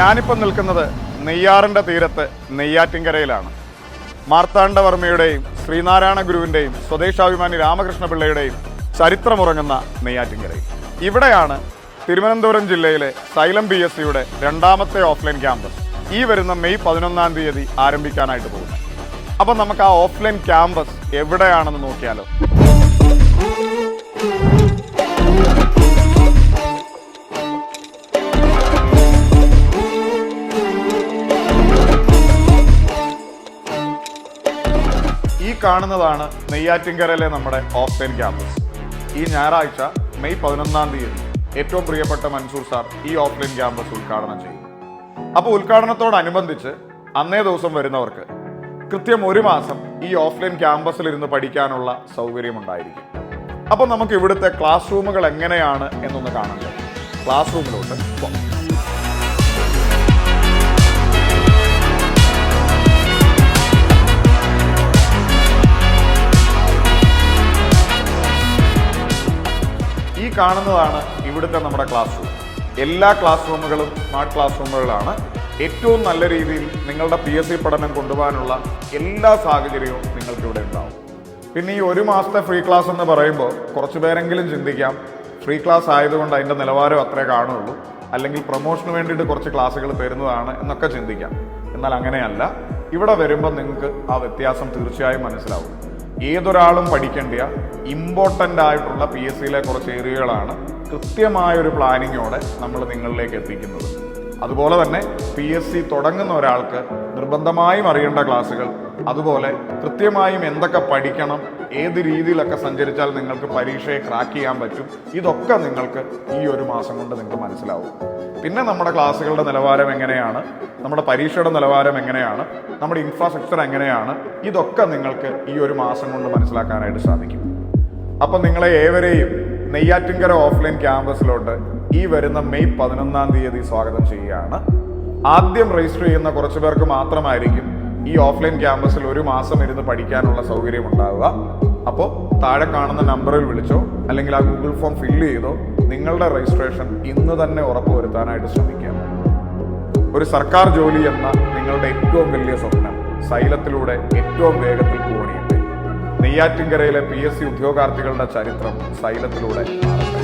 ഞാനിപ്പോൾ നിൽക്കുന്നത് നെയ്യാറിന്റെ തീരത്ത് നെയ്യാറ്റിൻകരയിലാണ്. മാർത്താണ്ഡവർമ്മയുടെയും ശ്രീനാരായണ ഗുരുവിന്റെയും സ്വദേശാഭിമാനി രാമകൃഷ്ണ പിള്ളയുടെയും ചരിത്രമുറങ്ങുന്ന നെയ്യാറ്റിൻകരയിൽ. ഇവിടെയാണ് തിരുവനന്തപുരം ജില്ലയിലെ സൈലം പി എസ് സിയുടെ രണ്ടാമത്തെ ഓഫ്ലൈൻ ക്യാമ്പസ്. ഈ വരുന്ന മെയ് പതിനൊന്നാം തീയതി ആരംഭിക്കാനായിട്ട് പോകുന്നത്. അപ്പം നമുക്ക് ആ ഓഫ്ലൈൻ ക്യാമ്പസ് എവിടെയാണെന്ന് നോക്കിയാലോ. കാണുന്നതാണ് നെയ്യാറ്റിൻകരയിലെ നമ്മുടെ ഓഫ്ലൈൻ ക്യാമ്പസ്. ഈ ഞായറാഴ്ച മെയ് പതിനൊന്നാം തീയതി ഏറ്റവും പ്രിയപ്പെട്ട മൻസൂർ സാർ ഈ ഓഫ്ലൈൻ ക്യാമ്പസ് ഉദ്ഘാടനം ചെയ്യും. അപ്പോൾ ഉദ്ഘാടനത്തോടനുബന്ധിച്ച് അന്നേ ദിവസം വരുന്നവർക്ക് കൃത്യം ഒരു മാസം ഈ ഓഫ്ലൈൻ ക്യാമ്പസിൽ ഇരുന്ന് പഠിക്കാനുള്ള സൗകര്യമുണ്ടായിരിക്കും. അപ്പോൾ നമുക്ക് ഇവിടുത്തെ ക്ലാസ് റൂമുകൾ എങ്ങനെയാണ് എന്നൊന്ന് കാണാം. ക്ലാസ് റൂമിലോട്ട് പോകാം. കാണുന്നതാണ് ഇവിടുത്തെ നമ്മുടെ ക്ലാസ് റൂം എല്ലാ ക്ലാസ് റൂമുകളും സ്മാർട്ട് ക്ലാസ് റൂമുകളാണ് ഏറ്റവും നല്ല രീതിയിൽ നിങ്ങളുടെ പി എസ് സി പഠനം കൊണ്ടുപോകാനുള്ള എല്ലാ സാഹചര്യവും നിങ്ങൾക്ക് ഇവിടെ ഉണ്ടാവും. പിന്നെ ഈ ഒരു മാസത്തെ ഫ്രീ ക്ലാസ് എന്ന് പറയുമ്പോൾ കുറച്ച് പേരെങ്കിലും ചിന്തിക്കാം. ഫ്രീ ക്ലാസ് ആയതുകൊണ്ട് അതിന്റെ നിലവാരം അത്രേ കാണുള്ളൂ. അല്ലെങ്കിൽ പ്രൊമോഷന് വേണ്ടിയിട്ട് കുറച്ച് ക്ലാസ്സുകൾ തരുന്നതാണ് എന്നൊക്കെ ചിന്തിക്കാം. എന്നാൽ അങ്ങനെയല്ല. ഇവിടെ വരുമ്പോൾ നിങ്ങൾക്ക് ആ വ്യത്യാസം തീർച്ചയായും മനസ്സിലാവും. ഏതൊരാളും പഠിക്കേണ്ട ഇമ്പോർട്ടന്റ് ആയിട്ടുള്ള പി എസ് സിയിലെ കുറച്ച് ഏരിയകളാണ് കൃത്യമായ ഒരു പ്ലാനിങ്ങോടെ നമ്മൾ നിങ്ങളിലേക്ക് എത്തിക്കുന്നത്. അതുപോലെ തന്നെ പി എസ് സി തുടങ്ങുന്ന ഒരാൾക്ക് നിർബന്ധമായും അറിയേണ്ട ക്ലാസ്സുകൾ അതുപോലെ കൃത്യമായും എന്തൊക്കെ പഠിക്കണം ഏത് രീതിയിലൊക്കെ സഞ്ചരിച്ചാൽ നിങ്ങൾക്ക് പരീക്ഷയെ ക്രാക്ക് ചെയ്യാൻ പറ്റും. ഇതൊക്കെ നിങ്ങൾക്ക് ഈ ഒരു മാസം കൊണ്ട് നിങ്ങൾക്ക് മനസ്സിലാവും. പിന്നെ നമ്മുടെ ക്ലാസ്സുകളുടെ നിലവാരം എങ്ങനെയാണ്? നമ്മുടെ പരീക്ഷയുടെ നിലവാരം എങ്ങനെയാണ്? നമ്മുടെ ഇൻഫ്രാസ്ട്രക്ചർ എങ്ങനെയാണ്? ഇതൊക്കെ നിങ്ങൾക്ക് ഈ ഒരു മാസം കൊണ്ട് മനസ്സിലാക്കാനായിട്ട് സാധിക്കും. അപ്പം നിങ്ങളെ ഏവരെയും നെയ്യാറ്റിൻകര ഓഫ്ലൈൻ ക്യാമ്പസിലോട്ട് ഈ വരുന്ന മെയ് പതിനൊന്നാം തീയതി സ്വാഗതം ചെയ്യുകയാണ്. ആദ്യം രജിസ്റ്റർ ചെയ്യുന്ന കുറച്ച് പേർക്ക് മാത്രമായിരിക്കും ഈ ഓഫ്ലൈൻ ക്യാമ്പസിൽ ഒരു മാസം ഇരുന്ന് പഠിക്കാനുള്ള സൗകര്യം ഉണ്ടാവുക. അപ്പോൾ താഴെ കാണുന്ന നമ്പറിൽ വിളിച്ചോ അല്ലെങ്കിൽ ആ ഗൂഗിൾ ഫോം ഫില്ല് ചെയ്തോ നിങ്ങളുടെ രജിസ്ട്രേഷൻ ഇന്ന് തന്നെ ഉറപ്പുവരുത്താനായിട്ട് ശ്രമിക്കുക ഒരു സർക്കാർ ജോലി എന്ന നിങ്ങളുടെ ഏറ്റവും വലിയ സ്വപ്നം സൈലത്തിലൂടെ ഏറ്റവും വേഗത്തിൽ പോണിയുണ്ട് നെയ്യാറ്റിൻകരയിലെ പി എസ് സി ഉദ്യോഗാർത്ഥികളുടെ ചരിത്രം സൈലത്തിലൂടെ മാറട്ടെ.